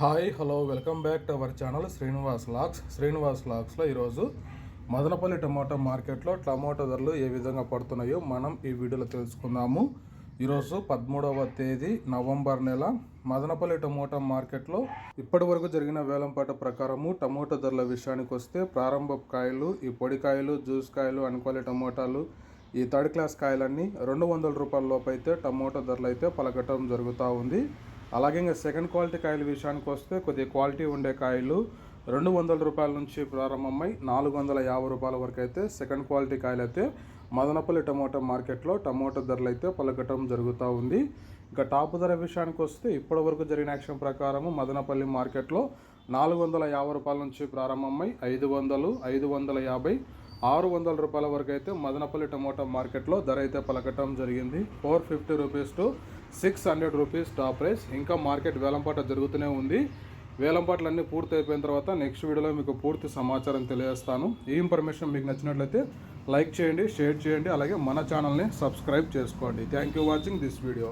Hi hello welcome back to our channel Srinivas lakhs Srinivas లాక్స్లో ఈరోజు Madanapalle tomato మార్కెట్లో టమాటో ధరలు ఏ విధంగా పడుతున్నాయో మనం ఈ వీడియోలో తెలుసుకుందాము. ఈరోజు పదమూడవ తేదీ నవంబర్ నెల. మదనపల్లి టమోటా మార్కెట్లో ఇప్పటి వరకు జరిగిన వేలంపాట ప్రకారము టమోటా ధరల విషయానికి వస్తే ప్రారంభ కాయలు ఈ పొడి కాయలు జ్యూస్ కాయలు అనుకోలే టమోటాలు ఈ థర్డ్ క్లాస్ కాయలన్నీ రెండు వందల రూపాయల లోపు అయితే టమోటా ధరలు అయితే పలకటం జరుగుతూ ఉంది. అలాగే ఇంకా సెకండ్ క్వాలిటీ కాయల విషయానికి వస్తే కొద్దిగా క్వాలిటీ ఉండే కాయలు రెండు వందల రూపాయల నుంచి ప్రారంభమై నాలుగు వందల యాభై రూపాయల వరకు అయితే సెకండ్ క్వాలిటీ కాయలు అయితే మదనపల్లి టమోటా మార్కెట్లో టమోటా ధరలు అయితే పలకటం జరుగుతూ ఉంది. ఇంకా టాప్ ధర విషయానికి వస్తే ఇప్పటి వరకు జరిగిన యాక్షన్ ప్రకారము మదనపల్లి మార్కెట్లో నాలుగు వందల యాభై రూపాయల నుంచి ప్రారంభమై ఐదు వందలు ఐదు వందల యాభై ఆరు వందల రూపాయల వరకు అయితే మదనపల్లి టమోటా మార్కెట్లో ధర అయితే పలకటం జరిగింది. Four fifty rupees to six hundred rupees top price. ఇంకా మార్కెట్ వేలంపాట జరుగుతూనే ఉంది. వేలంపాట్లన్నీ పూర్తి అయిపోయిన తర్వాత నెక్స్ట్ వీడియోలో మీకు పూర్తి సమాచారం తెలియజేస్తాను. ఈ ఇన్ఫర్మేషన్ మీకు నచ్చినట్లయితే లైక్ చేయండి షేర్ చేయండి అలాగే మన ఛానల్ని సబ్స్క్రైబ్ చేసుకోండి. Thank you watching this video